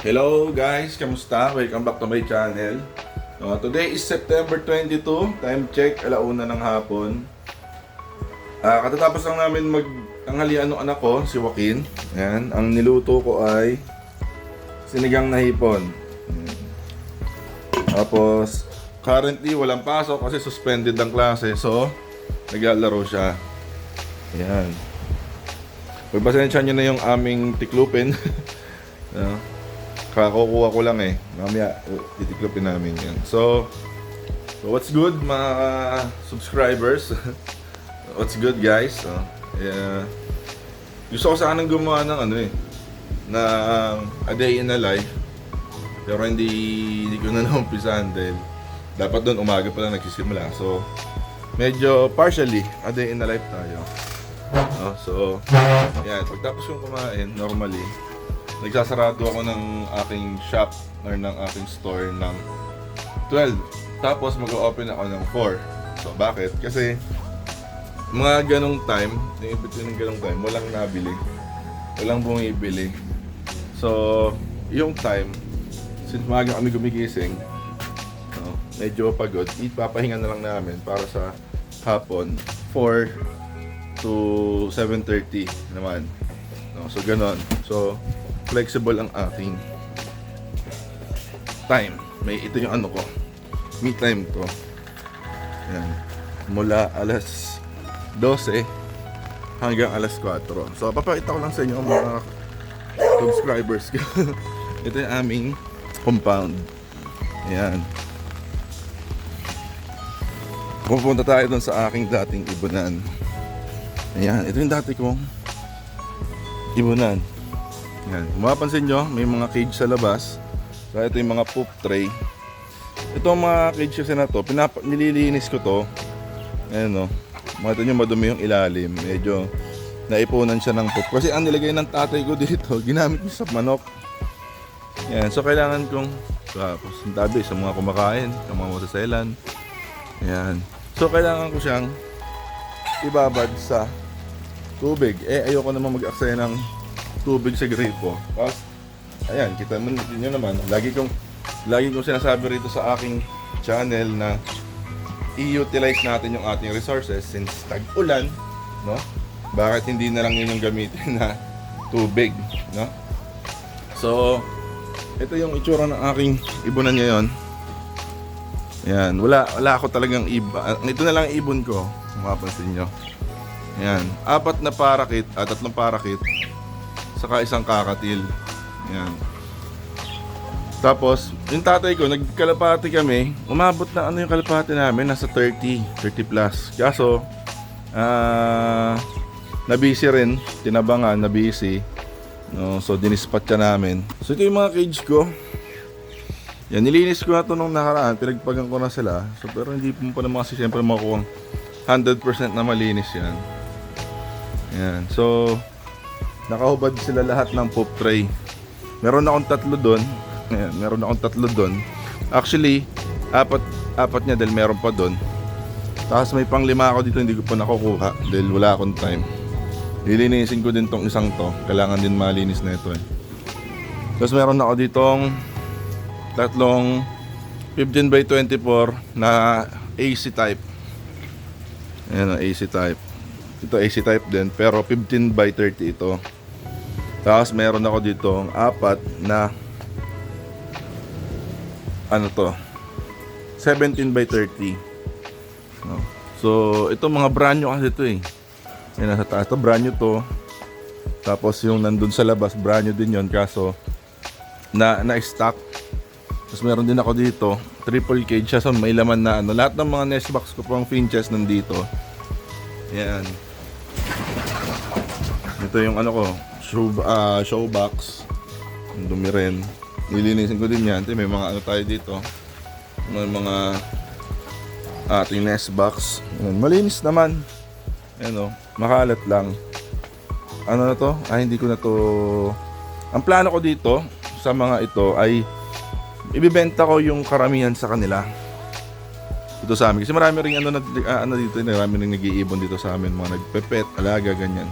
Hello guys, kamusta? Welcome back to my channel. Uh, today is September 22, time check, alauna ng hapon. Ah, katatapos lang namin mag tanghalian ng anak ko, si Joaquin. Ayan, ang niluto ko ay sinigang na hipon. Ayan. Tapos, currently walang pasok kasi suspended ang klase. So, naglalaro siya. Ayan. Pagpasensya nyo na yung aming tiklupin. no? Kakukuha ko lang eh. Mamaya, uh, titiklopin namin yan. So, so what's good mga subscribers? what's good guys? So, yeah. Gusto ko sanang gumawa ng ano eh, na a day in a life. Pero hindi, hindi ko na naumpisahan dahil dapat doon umaga pa lang nagsisimula. So, medyo partially a day in a life tayo. No? So, yan. Pagtapos kong kumain, normally, nagsasarado ako ng aking shop or ng aking store ng 12. Tapos mag-open ako ng 4. So, bakit? Kasi mga ganong time, yung between ng ganong time, walang nabili. Walang bumibili. So, yung time, since maaga kami gumigising, no, medyo pagod, ipapahinga na lang namin para sa hapon 4 to 7.30 naman. No, so, ganon. So, flexible ang aking time. May ito yung ano ko. Me time ko. Yan. Mula alas 12 hanggang alas 4. So, papakita ko lang sa inyo ang mga subscribers ko. ito yung aming compound. Ayan. Pupunta tayo dun sa aking dating ibunan. Ayan, ito yung dati kong ibunan. Kung mapapansin nyo, may mga cage sa labas. So, ito yung mga poop tray. Ito ang mga cage kasi na to, nililinis ko to. Ayan o, makita nyo madumi yung ilalim. Medyo naipunan siya ng poop. Kasi ang nilagay ng tatay ko dito, ginamit niya sa manok. Ayan, so kailangan kong tapos yung tabi sa mga kumakain, sa mga masaselan. Ayan. So kailangan ko siyang ibabad sa tubig. Eh, ayoko naman mag-aksaya ng tubig sa gripo. Tapos, ayan, kita mo nyo naman, lagi kong, lagi kong sinasabi rito sa aking channel na i-utilize natin yung ating resources since tag-ulan, no? Bakit hindi na lang yun gamitin na tubig, no? So, ito yung itsura ng aking ibunan ngayon. Yan, wala wala ako talagang iba. Ito na lang ang ibon ko, mapapansin nyo. Yan, apat na parakit at tatlong parakit saka isang kakatil. Yan. Tapos, yung tatay ko, nagkalapati kami, umabot na ano yung kalapati namin, nasa 30, 30 plus. Kaso, ah, nabisi rin, tinabangan, nabisi. No, so, dinispat ka namin. So, ito yung mga cage ko. Yan, nilinis ko na to nung nakaraan, pinagpagan ko na sila. So, pero hindi mo pa naman kasi siyempre makuha 100% na malinis yan. Yan, so, nakahubad sila lahat ng poop tray. Meron akong tatlo doon. Ayan, meron akong tatlo doon. Actually, apat apat niya dahil meron pa doon. Tapos may pang lima ako dito hindi ko pa nakukuha dahil wala akong time. Lilinisin ko din tong isang to. Kailangan din malinis na ito eh. Tapos meron ako ditong tatlong 15 by 24 na AC type. Ayan AC type. Ito AC type din pero 15 by 30 ito. Tapos meron ako dito apat na ano to? 17 by 30 no? so ito mga brand new kasi ito eh. Yan nasa taas ito brand new to. Tapos yung nandun sa labas brand new din yon kaso na na stock tapos meron din ako dito triple cage siya. So may laman na ano. Lahat ng mga nest box ko pang finches nandito. Yan ito yung ano ko ah, show box. Ang dumi rin. Nilinisin ko din yan. May mga ano tayo dito. May mga ating nest box. Ayan, malinis naman. Ayan o, makalat lang. Ano na to? ah hindi ko na to ang plano ko dito sa mga ito ay ibibenta ko yung karamihan sa kanila. Dito sa amin. Kasi marami ring ano, na, ah, ano dito marami ring nag-iibon dito sa amin. Mga nagpepet, alaga ganyan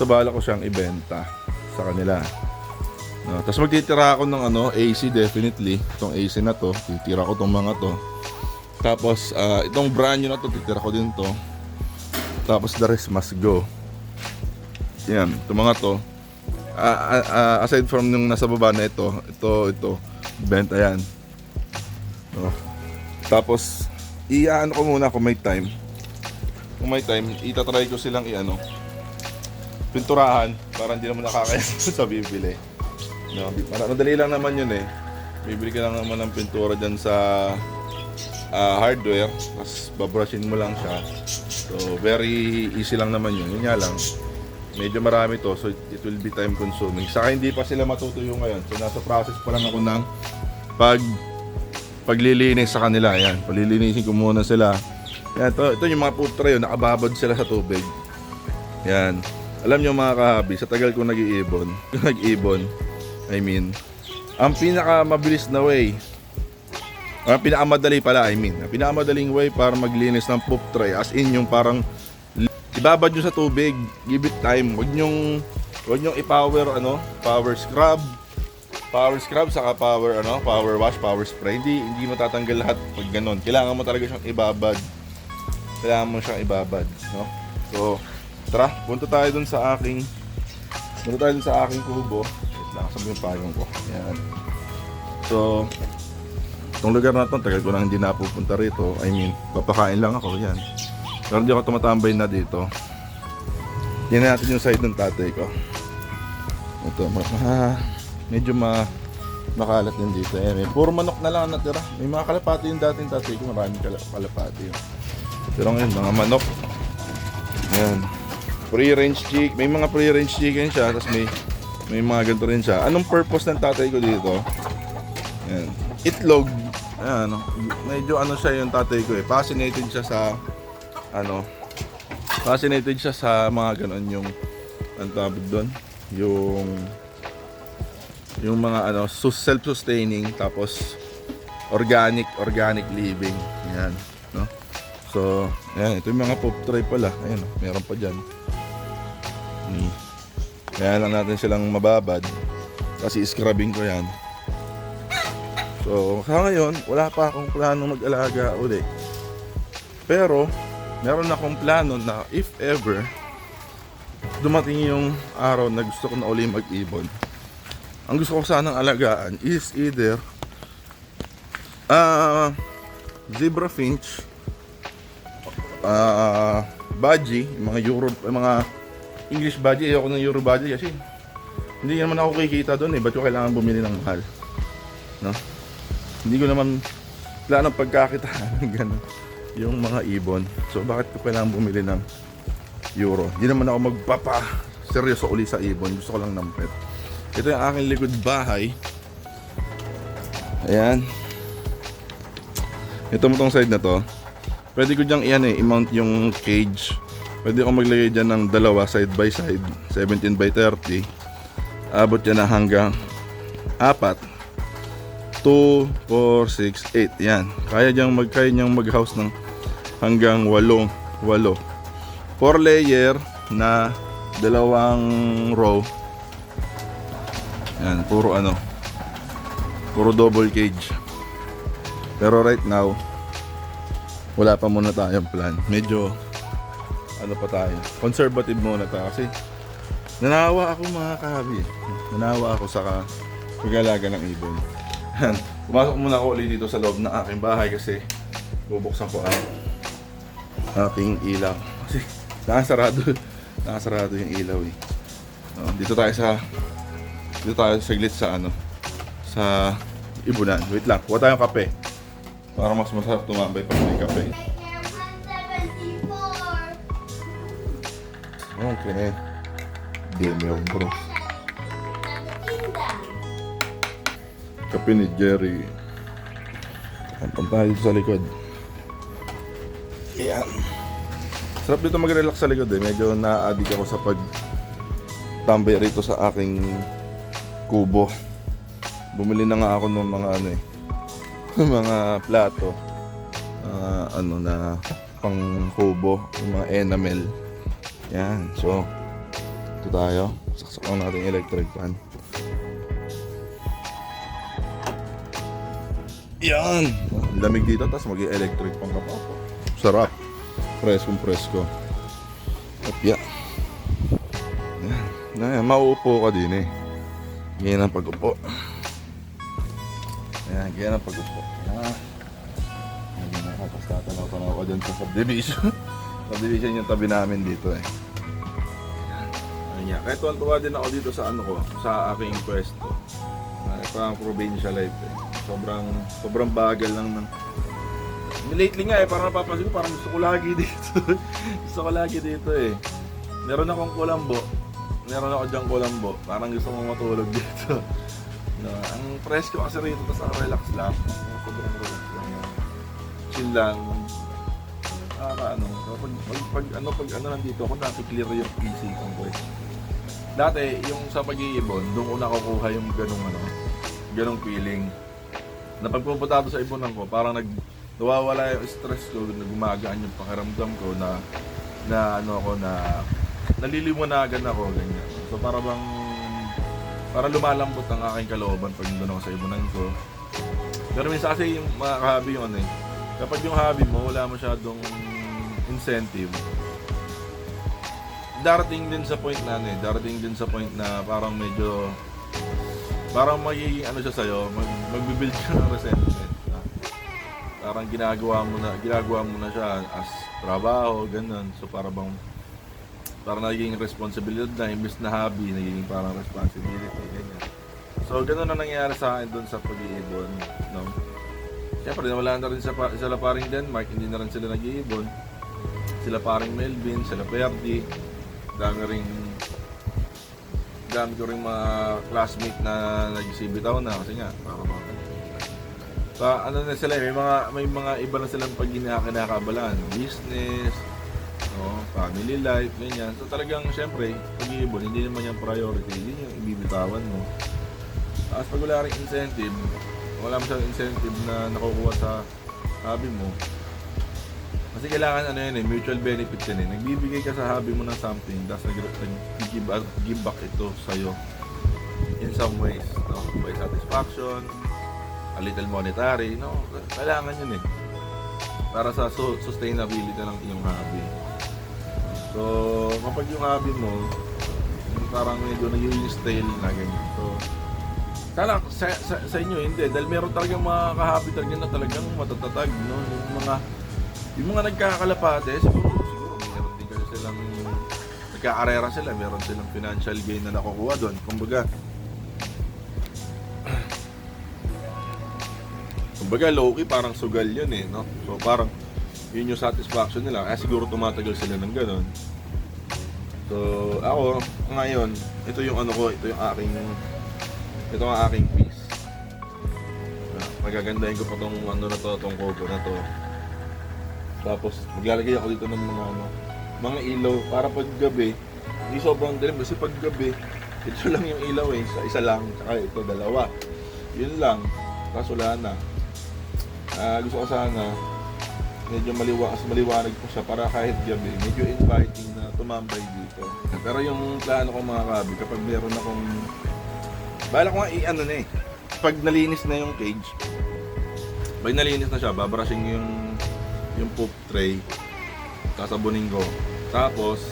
so bala ko siyang ibenta sa kanila No, tapos magtitira ako ng ano, AC definitely. Itong AC na to, titira ko tong mga to. Tapos ah, itong brand new na to, titira ko din to. Tapos the rest must go. Yan, itong mga to. Ah, ah, aside from yung nasa baba na ito, ito, ito, benta yan. No. Tapos, iyaano ko muna kung may time. Kung may time, itatry ko silang i-ano, pinturahan para hindi naman nakakaya sa bibili. No, para madali lang naman yun eh. Bibili ka lang naman ng pintura dyan sa ah, hardware, tapos babrushin mo lang siya. So, very easy lang naman yun. Yun nga lang, medyo marami to, so it, will be time consuming. Saka hindi pa sila matutuyo ngayon. So, nasa process pa lang ako ng pag paglilinis sa kanila. Yan, palilinisin ko muna sila. Yan, ito, ito yung mga putra yun, nakababad sila sa tubig. Yan. Alam nyo mga kahabi, sa tagal ko nag-iibon, nag-ibon, I mean, ang pinaka mabilis na way, ang pinakamadali pala, I mean, ang pinakamadaling way para maglinis ng poop tray, as in yung parang ibabad nyo sa tubig, give it time, huwag nyong, huwag nyong i-power, ano, power scrub, power scrub, saka power, ano, power wash, power spray, hindi, hindi matatanggal lahat pag ganun. Kailangan mo talaga siyang ibabad. Kailangan mo siyang ibabad, no? So, tara, punta tayo dun sa aking, punta tayo dun sa aking kubo. Wait lang, sabi yung pagong ko. Yan. So, itong lugar na to, tagal ko nang hindi napupunta rito. I mean, papakain lang ako, yan. Pero hindi ako tumatambay na dito. Yan natin yung side ng tatay ko. Ito, ma- medyo ma makalat din dito. Eh. Puro manok na lang ang natira. May mga kalapati yung dating tatay ko. Maraming kala- kalapati yun. Pero ngayon, mga manok. Ayan. Free-range chick. May mga free-range chicken siya. Tapos may, may mga ganito rin siya. Anong purpose ng tatay ko dito? Ayan. Itlog. Ayan, ano. Medyo ano siya yung tatay ko eh. Fascinated siya sa ano. Fascinated siya sa mga ganon yung ang tawag doon. Yung yung mga ano sus- self-sustaining tapos organic organic living yan no so ayan ito yung mga pop tray pala ayan meron pa diyan ni kaya lang natin silang mababad. Kasi scrubbing ko yan. So sa ngayon wala pa akong plano mag-alaga uli. Pero meron akong plano na if ever dumating yung araw na gusto ko na uli mag-ibon. Ang gusto ko sanang alagaan is either ah zebra finch ah budgie, mga Euro, mga English budgie, ayoko ng Euro budgie kasi hindi naman ako kikita doon eh, ba't ko kailangan bumili ng mahal? No? Hindi ko naman plano pagkakitaan ng ganun yung mga ibon. So bakit ko kailangan bumili ng euro? Hindi naman ako magpapa seryoso uli sa ibon. Gusto ko lang ng pet. Ito yung aking likod bahay. Ayan. Ito mo tong side na to. Pwede ko diyang iyan eh, i-mount yung cage. Pwede ko maglagay dyan ng dalawa side by side. 17 by 30. Abot yan na hanggang apat. 2, 4, 6, 8. Yan. Kaya diyang mag, kaya niyang mag-house ng hanggang 8. 8. 4 layer na dalawang row yan, puro ano. Puro double cage. Pero right now, wala pa muna tayong plan. Medyo, ano pa tayo, conservative muna tayo. Kasi, nanawa ako mga kahabi. Nanawa ako sa pag-alaga ng ibon. Pumasok muna ako ulit dito sa loob ng aking bahay kasi bubuksan ko ang aking ilaw. Kasi, nakasarado. Nakasarado yung ilaw eh. Oh, dito tayo sa dito tayo saglit sa ano sa ibunan. Wait lang, kuha tayong kape. Para mas masarap tumambay pag may kape. Okay. Demi of bro. Ni Jerry. Ang tayo sa likod. Ayan. Sarap dito mag-relax sa likod eh. Medyo na-addict ako sa pag tambay rito sa aking kubo. Bumili na nga ako ng mga ano eh, mga plato. ah, ano na pang kubo, yung mga enamel. Yan. So, ito tayo. Saksak lang natin electric fan. Yan! Lamig dito, tapos mag electric pang kapag. Sarap. Preskong presko. Opya. Yan. Yan. Mauupo ka din eh. Ganyan ang pag-upo. Ayan, ganyan ang pag-upo. Ayan. Ganyan ang pag-upo. Tapos tatanaw-tanaw ka dyan sa subdivision. subdivision yung tabi namin dito eh. Ayun nga. Kahit tuwan-tuwa din ako dito sa ano ko, sa aking pwesto. Uh, parang provincial life eh. Sobrang, sobrang bagal lang ng... Lately nga eh, parang napapansin ko, parang gusto ko lagi dito. gusto ko lagi dito eh. Meron akong kulambo. Meron ako dyan kulambo. Parang gusto kong matulog dito. No, ang presko kasi rito, tapos ang relax lang. Sobrang relax lang. Chill lang. Ah, ano, pag, pag, pag, ano, pag ano nandito ako, nakiklear yung PC ko eh. Dati, yung sa pag-iibon, doon ko nakukuha yung ganong ano, ganong feeling. Na pagpupunta sa ibonan ko, parang nag nawawala yung stress ko, nagmagaan yung pakiramdam ko na na ano ako na naliliwanagan ako ganyan. So para bang para lumalambot ang aking kalooban pag doon ako sa ibonan ko. Pero minsan kasi yung hobby yung ano eh. Kapag yung hobby mo wala masyadong incentive, darating din sa point na ano eh, darating din sa point na parang medyo parang magiging ano siya sa'yo, mag, magbibuild siya ng resentment. Na, parang ginagawa mo na, ginagawa mo na siya as trabaho, ganun. So para bang, parang naging responsibilidad na, imbes na hobby, naging parang responsibility, ganyan. So ganun na nangyari sa akin doon sa pag-iibon, no? Siyempre, wala na rin sa, sila paring Denmark, hindi na rin sila nag-iibon. Sila paring Melvin, sila Perdi, dami ring dami ko rin mga classmate na nagsibitaw na kasi nga para mga sa ano na sila eh, may mga may mga iba na silang pag kinakabalan business no, family life ganyan. So talagang syempre pag-iibon hindi naman yung priority. Hindi yung ibibitawan mo. Tapos pag wala rin incentive wala mo siyang incentive na nakukuha sa hobby mo kasi kailangan ano yun eh, mutual benefit yun eh. Nagbibigay ka sa hobby mo ng something, tapos nag-give back, give back ito sa'yo in some ways. No? By satisfaction, a little monetary, no? Kailangan yun eh. Para sa su- sustainability ng iyong hobby. So, kapag yung hobby mo, parang medyo naging stale na ganyan. So, sana sa, sa, sa inyo hindi dahil meron talagang mga kahabi talaga na talagang matatatag no yung mga yung mga nagkakalapate, siguro, siguro meron din kasi silang nagkakarera sila, meron silang financial gain na nakukuha doon. Kumbaga, kumbaga low-key parang sugal yun eh, no? So parang yun yung satisfaction nila. Kaya siguro tumatagal sila ng ganun. So ako, ngayon, ito yung ano ko, ito yung aking, ito ang aking piece. Ah, Magagandahin ko pa tong ano na to, tong cover na to. Tapos maglalagay ako dito ng mga ano, mga ilaw para pag gabi, hindi sobrang dilim kasi pag gabi, ito lang yung ilaw eh, sa isa lang, saka ito dalawa. Yun lang. Tapos wala na. Ah, gusto ko sana medyo maliwa, mas maliwanag po siya para kahit gabi, medyo inviting na tumambay dito. Pero yung plano ko mga kabi, kapag meron akong bala ko nga i-ano na eh. Pag nalinis na yung cage, pag nalinis na siya, babrashing yung yung poop tray sasabunin ko. Tapos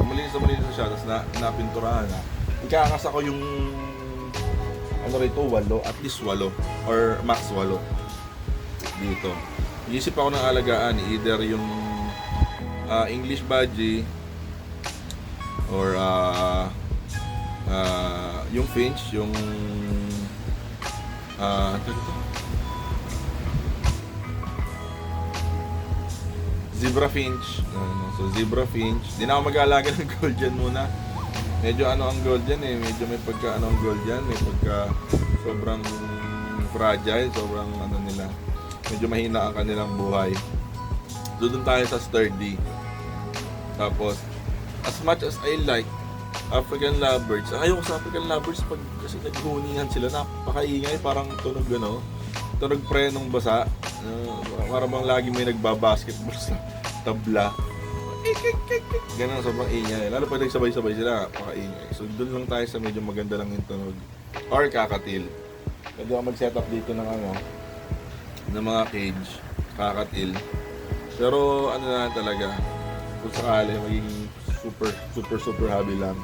malinis na malinis na siya tapos na, napinturahan. Na ikakas ako yung ano rito walo at least walo or max walo. Dito. Iisip ako ng alagaan either yung ah, English Badgie or ah, ah, yung Finch yung to? Zebra Finch. So Zebra Finch. Di na ako mag-aalaga ng gold muna. Medyo ano ang gold eh. Medyo may pagka ano ang gold. May pagka sobrang fragile. Sobrang ano nila. Medyo mahina ang kanilang buhay. Doon tayo sa sturdy. Tapos, as much as I like African lovebirds, ayaw ko sa African lovebirds pag kasi naghuningan sila, napakaingay, parang tunog ano, tunog prenong basa. Uh, para bang lagi may nagbabasketball sa tabla. Ganun, sobrang ingay. Lalo pag nagsabay-sabay sila, napakaingay. So, doon lang tayo sa medyo maganda lang yung tunog. Or kakatil. Pwede ako mag-set up dito ng ano, ng mga cage, kakatil. Pero ano na talaga, kung sakali magiging super, super, super hobby lang.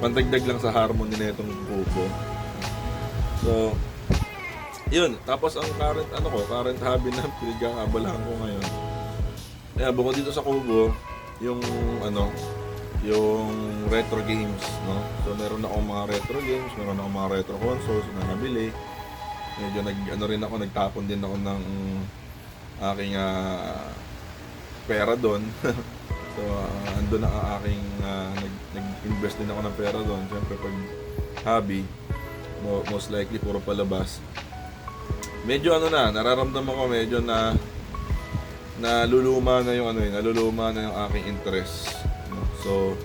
Pandagdag lang sa harmony na itong kubo. So, yun. Tapos ang current, ano ko, current hobby na pinagkakabalahan ko ngayon. Kaya bukod dito sa kubo, yung ano, yung retro games, no? So meron akong mga retro games, meron akong mga retro consoles na nabili. Medyo nag ano rin ako, nagtapon din ako ng aking ah, pera doon. so uh, andun ang aking ah, nag, nag-invest din ako ng pera doon. Siyempre pag hobby, mo- most likely puro palabas. Medyo ano na, nararamdaman ko medyo na naluluma na yung ano eh, naluluma na yung aking interest. So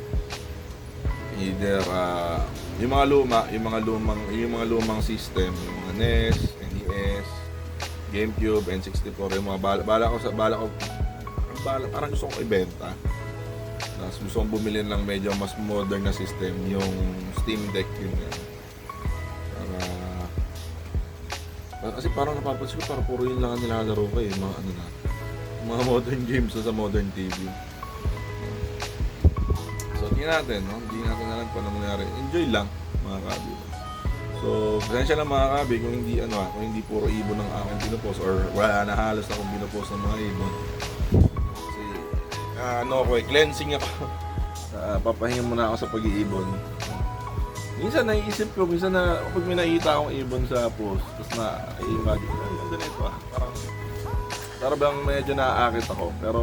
either ah, yung mga luma, yung mga lumang yung mga lumang system, yung mga NES, NES, GameCube, N64, yung mga bala, bala ko sa bala ko bala, parang gusto kong ibenta. Tapos gusto kong bumili ng medyo mas modern na system, yung Steam Deck yun nga. Para kasi parang napapansin ko parang puro yun lang ang nilalaro ko eh, mga ano na, mga modern games sa modern TV. So, tingnan natin, no? Hindi natin alam kung ano mangyari. Enjoy lang, mga kabi. So, pasensya lang mga kabi kung hindi, ano ah, kung hindi puro ibon ng aking pinupost or wala na halos akong pinupost ng mga ibon. Ah, ano ako eh, cleansing ako. Ah, papahinga muna ako sa pag-iibon. Minsan naiisip ko, minsan na pag may nakita akong ibon sa post, tapos na i-imagine, ay, ang ganito ah. Parang, parang bang medyo naaakit ako. Pero,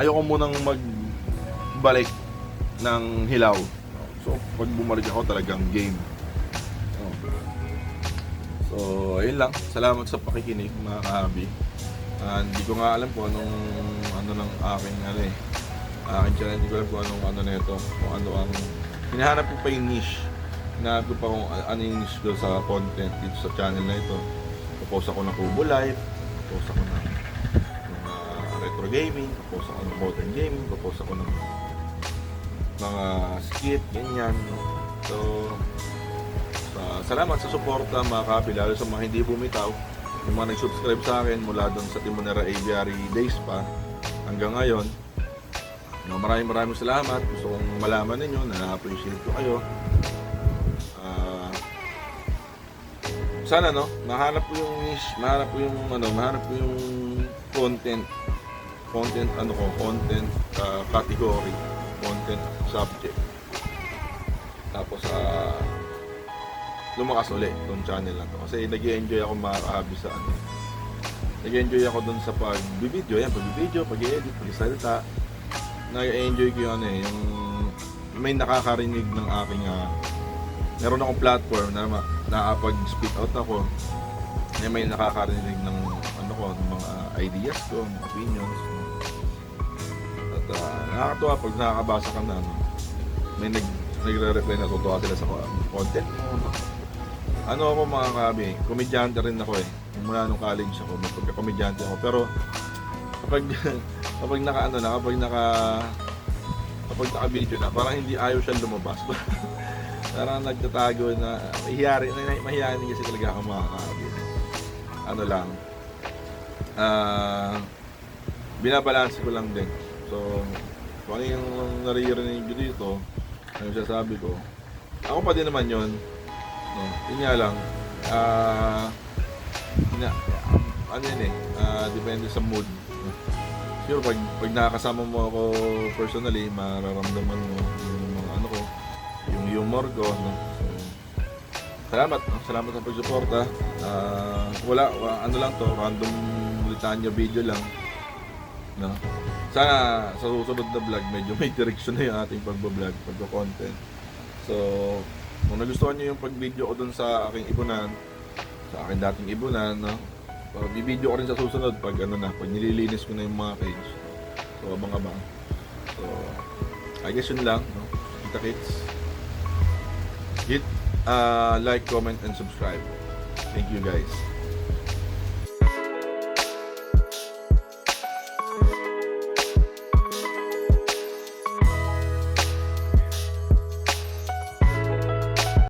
ayoko munang magbalik ng hilaw. So, pag bumalik ako talagang game. Oh. So, ayun lang. Salamat sa pakikinig mga kahabi. Ah, hindi ko nga alam kung anong ano ng aking ano eh. Aking channel, hindi ko alam kung anong ano na ito. Kung ano ang hinahanap ko pa yung niche. Hinahanap ko pa kung ano yung niche ko sa content dito sa channel na ito. Post ako ng Kubo Life, post ako ng mga retro gaming, post ako ng modern gaming, post ako ng mga skit, ganyan. So, sa- salamat sa suporta mga kapi, lalo sa mga hindi bumitaw. Yung mga nag-subscribe sa akin mula doon sa Timonera Aviary Days pa hanggang ngayon. No, maraming maraming salamat. Gusto kong malaman ninyo na na-appreciate ko kayo. Ah, sana no, mahanap ko yung niche, mahanap ko yung ano, mahanap ko yung content content ano ko, content ah, category, content subject. Tapos sa lumakas ulit tong channel na to. Kasi nag enjoy ako mga kahabi sa ano. nag enjoy ako dun sa pag-video, yan, pag-video, pag-edit, pag-salita. Nag-enjoy ko yun eh, yung may nakakarinig ng aking ah, meron akong platform na nakapag-speak out ako na may nakakarinig ng ano ko, ng mga ideas ko, mga opinions. At ah, nakakatuwa pag nakakabasa ka na may nag nagre-reply na totoo sila sa content mo. Ano ako mga kabi, komedyante rin ako eh. Mula nung college ako, may pagka-komedyante ako. Pero kapag kapag naka ano na, kapag naka kapag naka-video na, parang hindi ayaw siya lumabas. parang nagtatago na mahiyari, mahihayin kasi talaga ako mga kabi. Ano lang, ah binabalanse ko lang din. So, kung ano yung naririnig nyo dito, ano sasabi ko, ako pa din naman yon No, yun nga lang, ah, na, ano yun eh, ah, depende sa mood. no. Sure, pag, pag nakakasama mo ako personally, mararamdaman mo yung mga ano ko, yung humor ko, no? Salamat, no? Salamat sa pagsuporta. Ah, wala, wa- ano lang to, random litanya video lang. No? Sana sa susunod na vlog, medyo may direction na yung ating pagbablog, pagko-content. So, kung nagustuhan nyo yung pag-video ko dun sa aking ibunan, sa aking dating ibunan, no? So, bibideo ko rin sa susunod pag ano na, pag nililinis ko na yung mga cage. So, abang-abang. So, I guess yun lang, no? Kita kits. Hit uh, like, comment, and subscribe. Thank you guys.